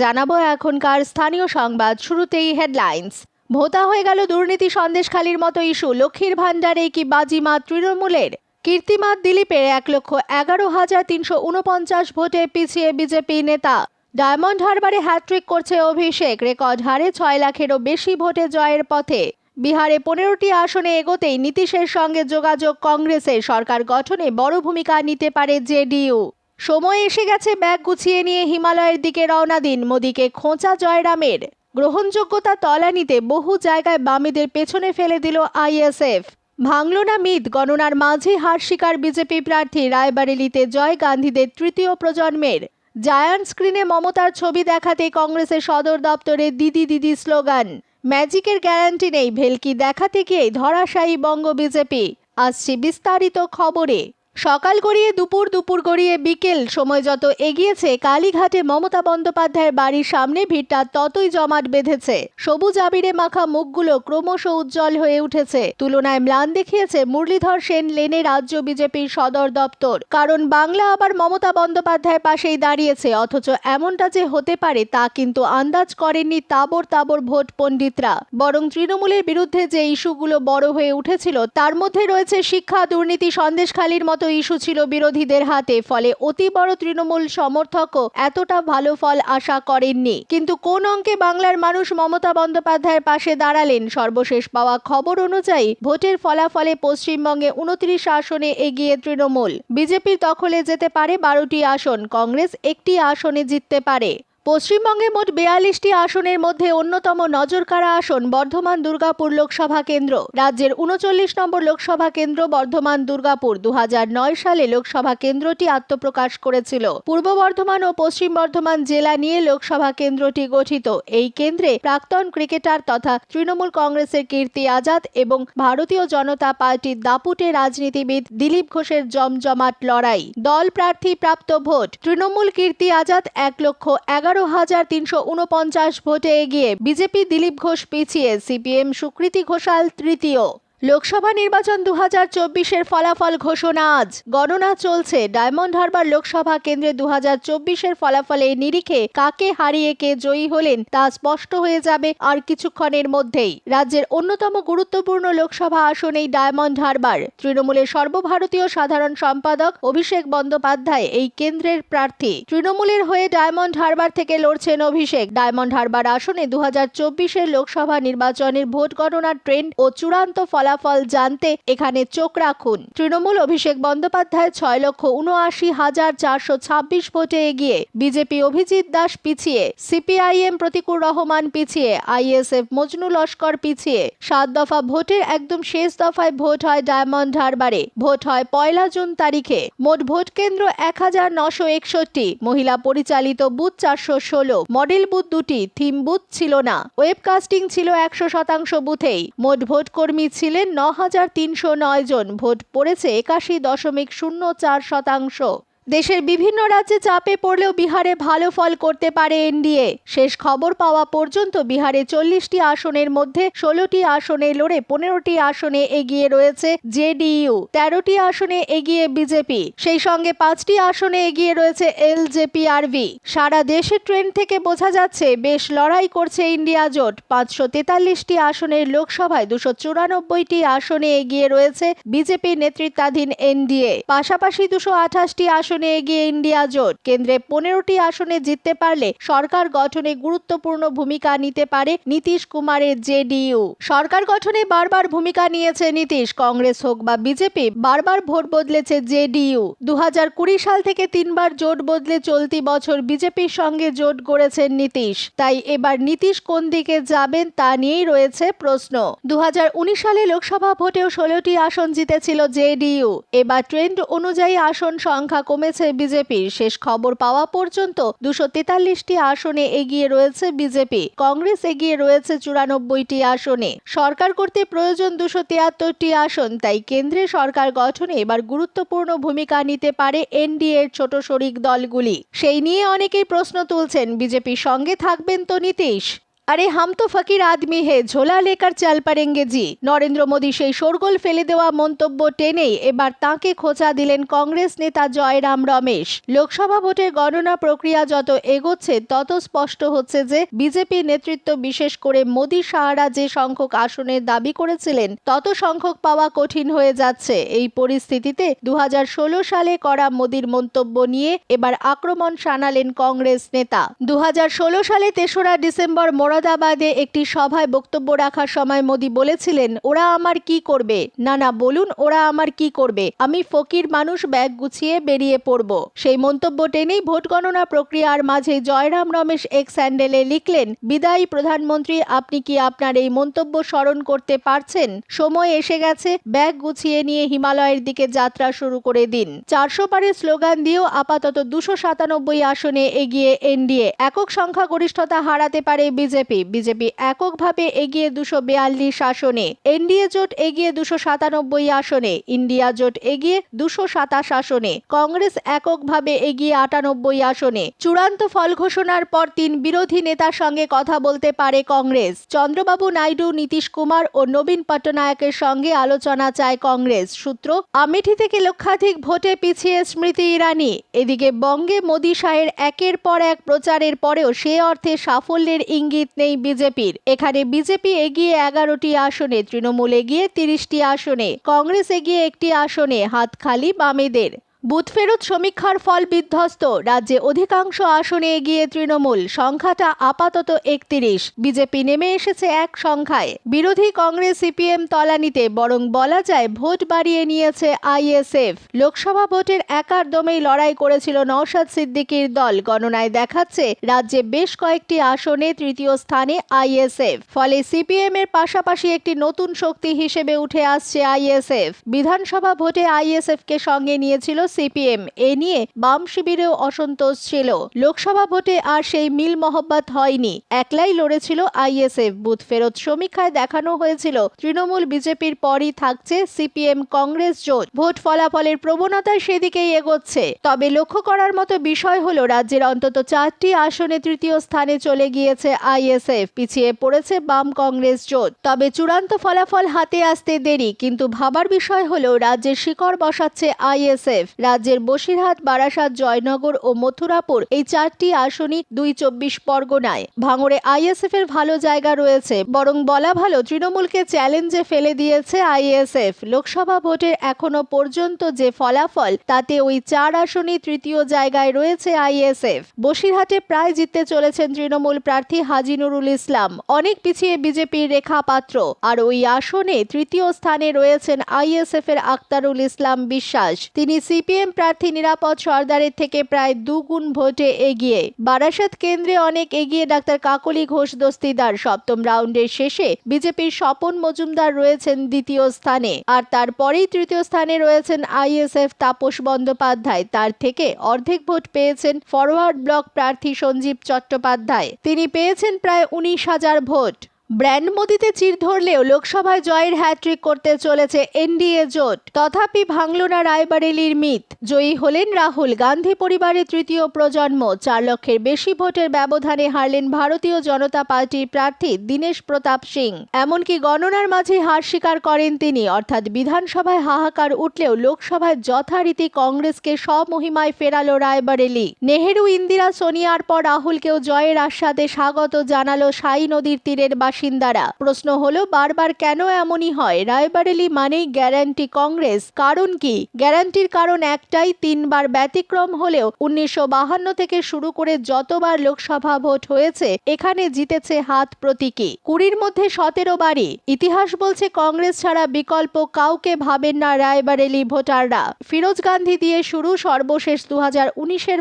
জানাব এখনকার স্থানীয় সংবাদ শুরুতেই হেডলাইন্স ভোতা হয়ে গেল দুর্নীতি সন্দেশখালির মতো ইস্যু। লক্ষ্মীর ভাণ্ডারে কি বাজিমাত তৃণমূলের? কীর্তিমাত দিলীপের এক লক্ষ এগারো হাজার তিনশো উনপঞ্চাশ ভোটে পিছিয়ে বিজেপি নেতা। ডায়মন্ড হারবারে হ্যাট্রিক করছে অভিষেক। রেকর্ড হারে ছয় লাখেরও বেশি ভোটে জয়ের পথে। বিহারে পনেরোটি আসনে এগোতেই নীতিশের সঙ্গে যোগাযোগ কংগ্রেসের। সরকার গঠনে বড় ভূমিকা নিতে পারে জেডিইউ। সময় এসে গেছে ব্যাগ গুছিয়ে নিয়ে হিমালয়ের দিকে রওনা দিন। মোদীকে খোঁচা জয়রামের। গ্রহণযোগ্যতা তলানিতে বহু জায়গায় বামেদের পেছনে ফেলে দিল আইএসএফ। ভাঙল না মিথ, গণনার মাঝে হার শিকার বিজেপি প্রার্থী রায়বারেলিতে জয় গান্ধীদের তৃতীয় প্রজন্মের। জায়ান্ট স্ক্রিনে মমতার ছবি দেখাতে কংগ্রেসের সদর দপ্তরে দিদি দিদি স্লোগান, ম্যাজিকের গ্যারান্টি নেই, ভেলকি দেখাতে গিয়ে ধরাশায়ী বঙ্গ বিজেপি। আসছে বিস্তারিত খবরে। সকাল গড়িয়ে দুপুর দুপুর গড়িয়ে বিকেল সময় যত এগিয়েছে, কালীঘাটে মমতা বন্দ্যোপাধ্যায়ের বাড়ির সামনে ভিড়টা ততই জমাট বেঁধেছে। সবুজ আবিরে মাখা মুখগুলো ক্রমশ উজ্জ্বল হয়ে উঠেছে। তুলনায় ম্লান দেখিয়েছে মুরলীধর সেন লেনে রাজ্য বিজেপির সদর দপ্তর। কারণ বাংলা আবার মমতা বন্দ্যোপাধ্যায়ের পাশেই দাঁড়িয়েছে, অথচ এমনটা যে হতে পারে তা কিন্তু আন্দাজ করেননি তাবর তাবর ভোট পণ্ডিতরা। বরং তৃণমূলের বিরুদ্ধে যে ইস্যুগুলো বড় হয়ে উঠেছিল, তার মধ্যে রয়েছে শিক্ষা, দুর্নীতি, সন্দেশখালির মতো ইস্যু ছিল বিরোধীদের হাতে, ফলে অতি বড় তৃণমূল সমর্থকও এতটা ভালো ফল আশা করেননি। কিন্তু কোন অঙ্কে বাংলার মানুষ মমতা বন্দ্যোপাধ্যায়ের পাশে দাঁড়ালেন? সর্বশেষ পাওয়া খবর অনুযায়ী, ভোটের ফলাফলে পশ্চিমবঙ্গে উনত্রিশ আসনে এগিয়ে তৃণমূল। বিজেপির দখলে যেতে পারে বারোটি আসন, কংগ্রেস একটি আসনে জিততে পারে। পশ্চিমবঙ্গে মোট বেয়াল্লিশটি আসনের মধ্যে অন্যতম নজরকাড়া আসন বর্ধমান দুর্গাপুর লোকসভা কেন্দ্র। রাজ্যের উনচল্লিশ নম্বর লোকসভা কেন্দ্র বর্ধমান দুর্গাপুর। দুহাজার নয় সালে লোকসভা কেন্দ্রটি আত্মপ্রকাশ করেছিল। পূর্ব বর্ধমান ও পশ্চিম বর্ধমান জেলা নিয়ে লোকসভা কেন্দ্রটি গঠিত। এই কেন্দ্রে প্রাক্তন ক্রিকেটার তথা তৃণমূল কংগ্রেসের কীর্তি আজাদ এবং ভারতীয় জনতা পার্টির দাপুটে রাজনীতিবিদ দিলীপ ঘোষের জমজমাট লড়াই। দল প্রার্থী প্রাপ্ত ভোট। তৃণমূল কীর্তি আজাদ এক লক্ষ এগারো হাজার তিনশো উনপঞ্চাশ ভোটে এগিয়ে বিজেপি দিলীপ ঘোষ পিছিয়ে সিপিএম সুকৃতি ঘোষাল তৃতীয়। লোকসভা নির্বাচন দু হাজার চব্বিশের ফলাফল ঘোষণা আজ। গণনা চলছে। ডায়মন্ড হারবার লোকসভা কেন্দ্রে দু হাজার চব্বিশের ফলাফলে নিরিখে কাকে হারিয়ে কে জয়ী হলেন তা স্পষ্ট হয়ে যাবে আর কিছুক্ষণের মধ্যেই। রাজ্যের অন্যতম গুরুত্বপূর্ণ লোকসভা আসনেই ডায়মন্ড হারবার। তৃণমূলের সর্বভারতীয় সাধারণ সম্পাদক অভিষেক বন্দ্যোপাধ্যায় এই কেন্দ্রের প্রার্থী। তৃণমূলের হয়ে ডায়মন্ড হারবার থেকে লড়ছেন অভিষেক। ডায়মন্ড হারবার আসনে দু হাজার চব্বিশের লোকসভা নির্বাচনের ভোট গণনার ট্রেন্ড ও চূড়ান্ত ফলাফল জানতে এখানে চোখ রাখুন। তৃণমূল অভিষেক বন্দ্যোপাধ্যায় ছয় লক্ষ উনআশি হাজার চারশো ছাব্বিশ ভোটে এগিয়ে বিজেপি অভিজিৎ দাস পিছিয়ে, সিপিআইএম প্রতিকুর রহমান পিছিয়ে, আইএসএফ মজনু লস্কর পিছিয়ে। সাত দফা ভোটের একদম শেষ দফায় ভোট হয় ডায়মন্ড হারবারে। ভোট হয় পয়লা জুন তারিখে। মোট ভোট কেন্দ্র এক হাজার নশো একষট্টি। মহিলা পরিচালিত বুথ চারশো ষোলো। মডেল বুথ দুটি। থিম বুথ ছিল না। ওয়েবকাস্টিং ছিল একশো শতাংশ বুথেই। মোট ভোট কর্মী ছিলেন ন হাজার তিনশো নয় জন ভোট পড়েছে একাশি দশমিক শূন্য চার শতাংশ। দেশের বিভিন্ন রাজ্যে চাপে পড়লেও বিহারে ভালো ফল করতে পারে এনডিএ। শেষ খবর পাওয়া পর্যন্ত বিহারে চল্লিশটি আসনের মধ্যে ষোলোটি আসনে লড়ে পনেরোটি আসনে এগিয়ে রয়েছে জেডিইউ, তেরোটি আসনে এগিয়ে বিজেপি, সেই সঙ্গে পাঁচটি আসনে এগিয়ে রয়েছে এলজেপিআরভি সারা দেশের ট্রেন থেকে বোঝা যাচ্ছে, বেশ লড়াই করছে ইন্ডিয়া জোট। পাঁচশো তেতাল্লিশটি আসনের লোকসভায় দুশো চুরানব্বইটি আসনে এগিয়ে রয়েছে বিজেপি নেতৃত্বাধীন এনডিএ। পাশাপাশি দুশো আঠাশটি আসনে এগিয়ে ইন্ডিয়া জোট। কেন্দ্রে পনেরোটি আসনে জিততে পারলে সরকার গঠনে গুরুত্বপূর্ণ ভূমিকা নিতে পারে নীতিশ কুমারের জেডিইউ। সরকার গঠনে বারবার ভূমিকা নিয়েছে নীতিশ, কংগ্রেস হোক বা বিজেপি, বারবার ভোট বদলেছে জেডিইউ। দু হাজার কুড়ি সাল থেকে তিনবার জোট বদলে চলতি বছর বিজেপির সঙ্গে জোট গড়েছেন নীতিশ। তাই এবার নীতিশ কোন দিকে যাবেন তা নিয়েই রয়েছে প্রশ্ন। দু হাজার উনিশ সালে লোকসভা ভোটেও ষোলোটি আসন জিতেছিল জেডিইউ। এবার ট্রেন্ড অনুযায়ী আসন সংখ্যা কমেছে বিজেপির। শেষ খবর পাওয়া পর্যন্ত দুশো তেতাল্লিশটি আসনে এগিয়ে রয়েছে বিজেপি। কংগ্রেস এগিয়ে রয়েছে চুরানব্বইটি আসনে। সরকার করতে প্রয়োজন দুশো তিয়াত্তরটি আসন, তাই কেন্দ্রে সরকার গঠনে এবার গুরুত্বপূর্ণ ভূমিকা নিতে পারে এনডিএর ছোট শরিক দলগুলি। সেই নিয়ে অনেকেই প্রশ্ন তুলছেন, বিজেপির সঙ্গে থাকবেন তো নীতিশ? আরে, হাম তো ফকির আদমি হে ঝোলা লেকার চাল পারেঙ্গে জি। নরেন্দ্র মোদী সেই শোরগোল ফেলে দেওয়া মন্তব্য টেনেই এবার তাঁকে খোঁচা দিলেন কংগ্রেস নেতা জয়রাম রমেশ। লোকসভা ভোটের গণনা প্রক্রিয়া যত এগোচ্ছে, তত স্পষ্ট হচ্ছে যে বিজেপি নেতৃত্ব বিশেষ করে মোদী সাহারা যে সংখ্যক আসনের দাবি করেছিলেন, তত সংখ্যক পাওয়া কঠিন হয়ে যাচ্ছে। এই পরিস্থিতিতে দু হাজার ষোলো সালে করা মোদীর মন্তব্য নিয়ে এবার আক্রমণ শানালেন কংগ্রেস নেতা। দু হাজার ষোলো সালে তেসরা ডিসেম্বর মোরাদাবাদে একটি সভায় বক্তব্য রাখার সময় মোদী বলেছিলেন, ওরা আমার কি করবে? না না, বলুন, ওরা আমার কি করবে? আমি ফকির মানুষ, ব্যাগ গুছিয়ে বেরিয়ে পড়ব। সেই মন্তব্য টেনেই ভোট গণনা প্রক্রিয়ার মাঝে জয়রাম রমেশ এক স্যান্ডেলে লিখলেন, বিদায়ী প্রধানমন্ত্রী, আপনি কি আপনার এই মন্তব্য স্মরণ করতে পারছেন? সময় এসে গেছে, ব্যাগ গুছিয়ে নিয়ে হিমালয়ের দিকে যাত্রা শুরু করে দিন। চারশো পারের স্লোগান দিয়েও আপাতত দুশো সাতানব্বই আসনে এগিয়ে এনডিএ। একক সংখ্যাগরিষ্ঠতা হারাতে পারে বিজেপি। বিজেপি বিজেপি এককভাবে এগিয়ে দুশো বিয়াল্লিশ আসনে, এনডিএ জোট এগিয়ে দুশো সাতানব্বই আসনে, ইন্ডিয়া জোট এগিয়ে দুশো সাতাশ আসনে, কংগ্রেস এককভাবে এগিয়ে আটানব্বই আসনে। চূড়ান্ত ফল ঘোষণার পর তিন বিরোধী নেতার সঙ্গে কথা বলতে পারে কংগ্রেস। চন্দ্রবাবু নাইডু, নীতিশ কুমার ও নবীন পট্টনায়কের সঙ্গে আলোচনা চায় কংগ্রেস। সূত্র, আমেঠি থেকে লক্ষাধিক ভোটে পিছিয়ে স্মৃতি ইরানি। এদিকে বঙ্গে মোদী শাহের একের পর এক প্রচারের পরেও সে অর্থে সাফল্যের ইঙ্গিত নেই বিজেপির। এখানে বিজেপি এগিয়ে এগারোটি আসনে, তৃণমূল এগিয়ে তিরিশটি আসনে, কংগ্রেস এগিয়ে একটি আসনে, হাত খালি বামেদের। বুথ ফেরত সমীক্ষার ফল বিধ্বস্ত। রাজ্যে অধিকাংশ আসনে এগিয়ে তৃণমূল, সংখ্যাটা আপাতত একত্রিশ। বিজেপি নেমে এসেছে এক সংখ্যায়। বিরোধী কংগ্রেস সিপিএম তলানিতে বরং বলা যায় ভোট বাড়িয়ে নিয়েছে আইএসএফ। লোকসভা ভোটের একার দমেই লড়াই করেছিল নওশাদ সিদ্দিকীর দল। গণনায় দেখাচ্ছে, রাজ্যে বেশ কয়েকটি আসনে তৃতীয় স্থানে আইএসএফ। ফলে সিপিএম এর পাশাপাশি একটি নতুন শক্তি হিসেবে উঠে আসছে আইএসএফ। বিধানসভা ভোটে আইএসএফ কে সঙ্গে নিয়েছিল সিপিএম এ নিয়ে বাম শিবিরেও অসন্তোষ ছিল। লোকসভা ভোটে আর সেই মিল মহব্বত হয়নি। একলাই লড়েছিল আইএসএফ। বুথ ফেরত সমীক্ষায় দেখানো হয়েছিল, তৃণমূল বিজেপির পরই থাকছে সিপিএম কংগ্রেস জোট। ভোট ফলাফলের প্রবণতা সেদিকেই এগোচ্ছে। তবে লক্ষ্য করার মতো বিষয় হলো, রাজ্যের অন্তত চারটি আসনে তৃতীয় স্থানে চলে গিয়েছে আইএসএফ। পিছিয়ে পড়েছে বাম কংগ্রেস জোট। তবে চূড়ান্ত ফলাফল হাতে আসতে দেরি, কিন্তু ভাবার বিষয় হলো, রাজ্যের শিকড় বসাচ্ছে আইএসএফ। রাজ্যের বসিরহাট, বারাসাত, জয়নগর ও মথুরাপুর এই চারটি আসনই দুই চব্বিশ পরগনায়। ভাঙড়ে আইএসএফ এর ভালো জায়গা রয়েছে, বরং বলা ভালো তৃণমূলকে চ্যালেঞ্জে ফেলে দিয়েছে আইএসএফ। লোকসভা ভোটের এখনও পর্যন্ত যে ফলাফল, তাতে ওই চার আসনই তৃতীয় জায়গায় রয়েছে আইএসএফ। বসিরহাটে প্রায় জিততে চলেছেন তৃণমূল প্রার্থী হাজি নুরুল ইসলাম। অনেক পিছিয়ে বিজেপির রেখা পাত্র আর ওই আসনে তৃতীয় স্থানে রয়েছেন আইএসএফ এর আক্তারুল ইসলাম বিশ্বাস। তিনি সিপিএম প্রার্থী নিরাপদ সর্দারের থেকে প্রায় দুগুণ ভোটে এগিয়ে। বারাসাত কেন্দ্রে অনেক এগিয়ে ডাক্তার কাকলি ঘোষ দস্তিদার। সপ্তম রাউন্ডের শেষে বিজেপির স্বপন মজুমদার রয়েছেন দ্বিতীয় স্থানে। আর তারপরেই তৃতীয় স্থানে রয়েছেন আইএসএফ তাপস বন্দ্যোপাধ্যায়। তার থেকে অর্ধেক ভোট পেয়েছেন ফরওয়ার্ড ব্লক প্রার্থী সঞ্জীব চট্টোপাধ্যায়। তিনি পেয়েছেন প্রায় উনিশ হাজার ভোট। ব্র্যান্ড মোদিতে চির ধরলেও লোকসভায় জয়ের হ্যাট্রিক করতে চলেছে এনডিএ জোট। তথাপি ভাঙল না রায়বারেলির মিত। জয়ী হলেন রাহুল গান্ধী পরিবারের তৃতীয় প্রজন্ম। চার লক্ষের বেশি ভোটের ব্যবধানে হারলেন ভারতীয় জনতা পার্টির প্রার্থী দীনেশ প্রতাপ সিং। এমনকি গণনার মাঝে হার স্বীকার করেন তিনি। অর্থাৎ বিধানসভায় হাহাকার উঠলেও লোকসভায় যথারীতি কংগ্রেসকে স্বমহিমায় ফেরালো রায়বারেলি। নেহেরু, ইন্দিরা, সোনিয়ার পর রাহুলকেও জয়ের আস্বাদে স্বাগত জানালো সাই নদীর তীরের বাসিন্দারা। প্রশ্ন হলো, বারবার কেন এমনই হয়? রায়বারেলি মানেই গ্যারান্টি কংগ্রেস। কারণ কি? গ্যারান্টির কারণ একটাই, তিনবার ব্যতিক্রম হলেও উনিশশো থেকে শুরু করে যতবার লোকসভা ভোট হয়েছে, এখানে জিতেছে হাত প্রতীকী। কুড়ির মধ্যে সতেরো বারই। ইতিহাস বলছে, কংগ্রেস ছাড়া বিকল্প কাউকে ভাবেন না রায়বারেলি ভোটাররা। ফিরোজ গান্ধী দিয়ে শুরু সর্বশেষ দু হাজার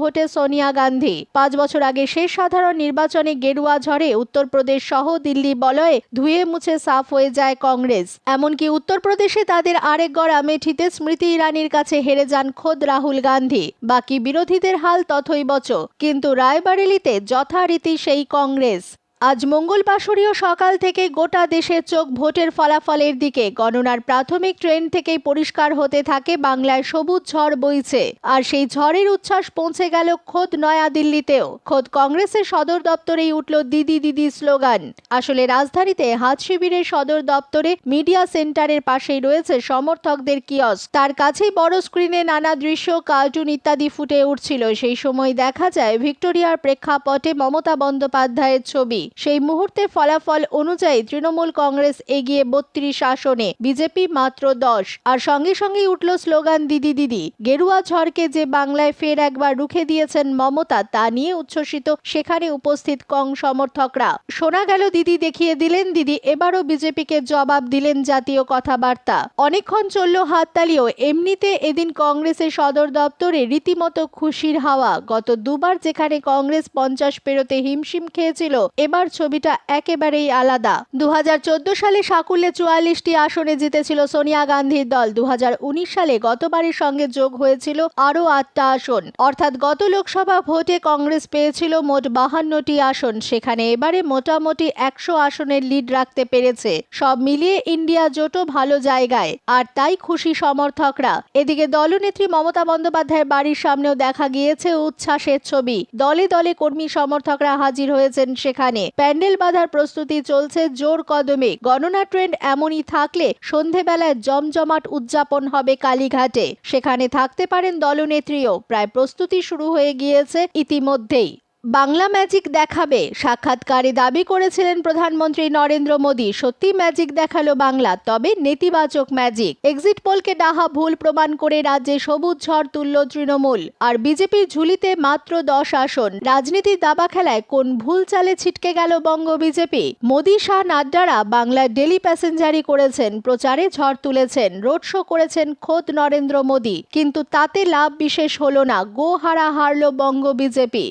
ভোটে সোনিয়া গান্ধী। পাঁচ বছর আগে শেষ সাধারণ নির্বাচনে গেরুয়া ঝড়ে উত্তরপ্রদেশ সহ দিল্লি বলয়ে ধুয়ে মুছে সাফ হয়ে যায় কংগ্রেস। এমনকি উত্তরপ্রদেশে তাদের আরেক গড় আমেঠিতে স্মৃতি ইরানির কাছে হেরে যান খোদ রাহুল গান্ধী। বাকি বিরোধীদের হাল তথৈবচ, কিন্তু রায়বারেলিতে যথারীতি সেই কংগ্রেস। আজ মঙ্গলবাসরীয় সকাল থেকে গোটা দেশের চোখ ভোটের ফলাফলের দিকে। গণনার প্রাথমিক ট্রেন থেকেই পরিষ্কার হতে থাকে বাংলায় সবুজ ঝড় বইছে। আর সেই ঝড়ের উচ্ছ্বাস পৌঁছে গেল খোদ নয়াদিল্লিতেও। খোদ কংগ্রেসের সদর দপ্তরেই উঠল দিদি দিদি স্লোগান। আসলে রাজধানীতে হাত শিবিরের সদর দপ্তরে মিডিয়া সেন্টারের পাশেই রয়েছে সমর্থকদের কিয়স তার কাছেই বড় স্ক্রিনে নানা দৃশ্য, কার্টুন ইত্যাদি ফুটে উঠছিল। সেই সময় দেখা যায় ভিক্টোরিয়ার প্রেক্ষাপটে মমতা বন্দ্যোপাধ্যায়ের ছবি। সেই মুহূর্তে ফলাফল অনুযায়ী তৃণমূল কংগ্রেস এগিয়ে বত্রিশ আসনে, বিজেপি মাত্র দশ। আর সঙ্গে সঙ্গেই উঠল স্লোগান, দিদি দিদি। গেরুয়া ঝড়কে যে বাংলায় ফের একবার রুখে দিয়েছেন মমতা, তা নিয়ে উচ্ছ্বসিত সেখানে উপস্থিত কং সমর্থকরা। শোনা গেল, দিদি দেখিয়ে দিলেন, দিদি। এবারও বিজেপিকে জবাব দিলেন জাতীয় কথাবার্তা। অনেকক্ষণ চলল হাততালিও। এমনিতে এদিন কংগ্রেসের সদর দপ্তরে রীতিমতো খুশির হাওয়া। গত দুবার যেখানে কংগ্রেস পঞ্চাশ পেরোতে হিমশিম খেয়েছিল, এবার ছবিটা একেবারেই আলাদা। দু হাজার চোদ্দ সালে সাকুল্যে চুয়াল্লিশটি আসনে জিতেছিল সোনিয়া গান্ধীর দল। দুহাজার উনিশ সালে গতবারের সঙ্গে যোগ হয়েছিল আরও আটটা আসন। অর্থাৎ গত লোকসভা ভোটে কংগ্রেস পেয়েছিল মোট বাহান্নটি আসন। সেখানে এবারে মোটামুটি একশো আসনের লিড রাখতে পেরেছে। সব মিলিয়ে ইন্ডিয়া জোটও ভালো জায়গায়। আর তাই খুশি সমর্থকরা। এদিকে দলনেত্রী মমতা বন্দ্যোপাধ্যায়ের বাড়ির সামনেও দেখা গিয়েছে উচ্ছ্বাসের ছবি। দলে দলে কর্মী সমর্থকরা হাজির হয়েছেন সেখানে। প্যান্ডেল বাঁধার প্রস্তুতি চলছে জোর কদমে। গণনা ট্রেন্ড এমনই থাকলে সন্ধেবেলায় জমজমাট উদযাপন হবে কালীঘাটে। সেখানে থাকতে পারেন দলনেত্রীও। প্রায় প্রস্তুতি শুরু হয়ে গিয়েছে ইতিমধ্যেই। বাংলা ম্যাজিক দেখাবে। সাক্ষাৎকারে দাবি করেছিলেন প্রধানমন্ত্রী নরেন্দ্র মোদী। সত্যি ম্যাজিক দেখাল বাংলা, তবে নেতিবাচক ম্যাজিক। এক্সিট পোলকে ডাহা ভুল প্রমাণ করে রাজ্যে সবুজ ঝড় তুলল তৃণমূল। আর বিজেপির ঝুলিতে মাত্র দশ আসন। রাজনীতির দাবা খেলায় কোন ভুল চালে ছিটকে গেল বঙ্গ বিজেপি? মোদী শাহ নাড্ডারা বাংলায় ডেলি প্যাসেঞ্জারি করেছেন, প্রচারে ঝড় তুলেছেন, রোড শো করেছেন খোদ নরেন্দ্র মোদী। কিন্তু তাতে লাভ বিশেষ হল না। গো হারা হারল বঙ্গ বিজেপি।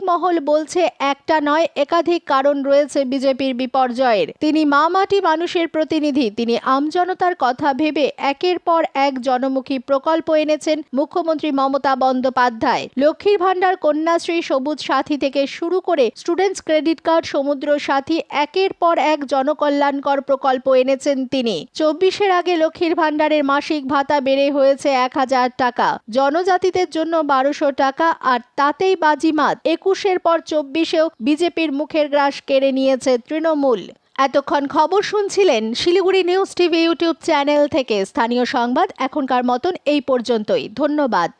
রাজনৈতিক মহল বলছে, একটা নয়, একাধিক কারণ রয়েছে বিজেপির বিপর্যয়ের। তিনি মা মাটি মানুষের প্রতিনিধি, তিনি আমজনতার কথা ভেবে একের পর এক জনমুখী প্রকল্প এনেছেন মুখ্যমন্ত্রী মমতা বন্দ্যোপাধ্যায়। লক্ষ্মীর ভাণ্ডার, কন্যাশ্রী, সবুজ সাথী থেকে শুরু করে স্টুডেন্টস ক্রেডিট কার্ড, সমুদ্র সাথী, একের পর এক জনকল্যাণকর প্রকল্প এনেছেন তিনি। চব্বিশের আগে লক্ষ্মীর ভাণ্ডারের মাসিক ভাতা বেড়ে হয়েছে এক হাজার টাকা। জনজাতিদের জন্য বারোশো টাকা, আর তাতেই বাজিমাত। একুশের পর চব্বিশেও বিজেপির মুখের গ্রাস কেড়ে নিয়েছে তৃণমূল। এতক্ষণ খবর শুনছিলেন Siliguri news TV YouTube channel থেকে। স্থানীয় সংবাদ এখনকার মতন এই পর্যন্তই। ধন্যবাদ।